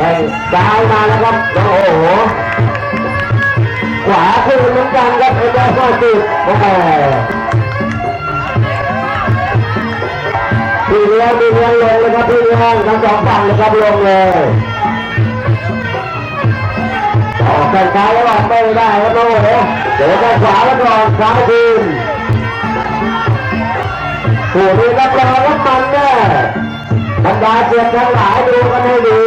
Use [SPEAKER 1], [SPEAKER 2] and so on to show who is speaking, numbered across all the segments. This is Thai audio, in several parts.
[SPEAKER 1] ได้ซ้ายมาแล้วครับโอ้โหขวาขึ้นเหมือนกันครับไอ้เจ้าข้อติดโอ้โหพี่เลี้ยงพี่เลี้ยงลงเลยครับพี่เลี้ยงทั้งสองฝั่งเลยครับลงเลยออกแข้งซ้ายแล้วออกไม่ได้ครับโอ้โหเดี๋ยวแข้งขวาแล้วก่อนซ้ายคืนผู้นี้รับรองว่ามันแน่บรรดาเสียงทั้งหลายดูกันให้ดี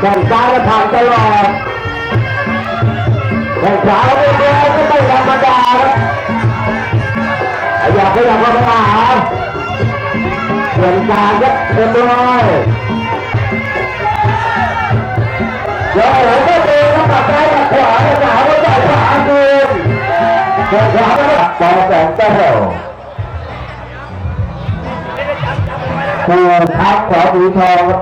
[SPEAKER 1] แข่งซ้ายก็ผ่านตลอดแข่งขวาไม่เดียวก็ไม่ธรรมดาครับขยับขยับเข้ามาหาเปลี่ยนการครับเรียบร้อยเดี๋ยวโอ้โหก็ดีครับตัดซ้ายตัดขวาตัดขวาก็ตัดขวาคืนแข่งขวาก็ต่อแสงแก้วผู้ทัพขอสีทองครับ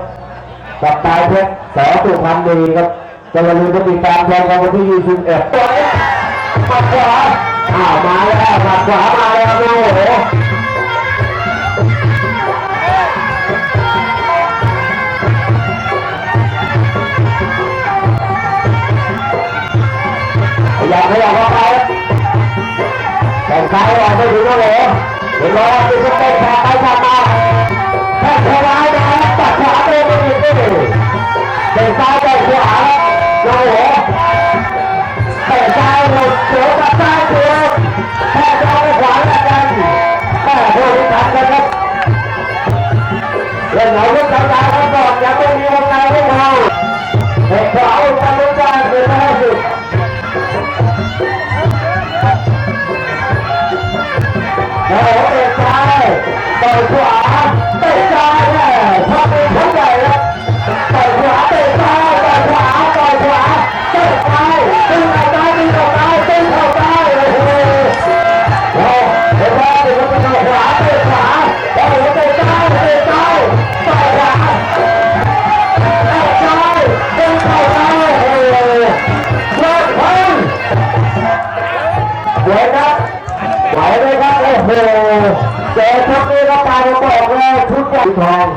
[SPEAKER 1] กับตายเพชร สอสุพรรณดีครับจะมาลืมติดตามชมกันวันที่ 21ตัวนี้ปัดขวาอ้าวมาแล้วปัดขวามาแล้วโอ้โหขยับขยับเข้าไปแต่งซ้ายออกไม่ถึงโอ้โหเห็นไหมว่าเป็นสเต็ปแพ้ไปแพ้มา ต่อยขวาเตะซ้ายแม่พอเป็นผู้ใหญ่แล้วต่อยขวาเตะซ้ายต่อยขวาต่อยขวาเตะซ้ายตึงเข้าซ้ายตึงเข้าซ้ายตึงเข้าซ้ายโอ้โหโอ้เห็นไหมเด็กมันต่อยขวาเตะขวาโอ้โหเตะซ้ายเตะซ้ายต่อยขวาเตะซ้ายตึงเข้าซ้ายโอ้โหเลิกพังเดี๋ยวนะไหวไหมครับ โอ้โหเจอชุดนี้ก็ตายบอกเลยชุดใหญ่ทอง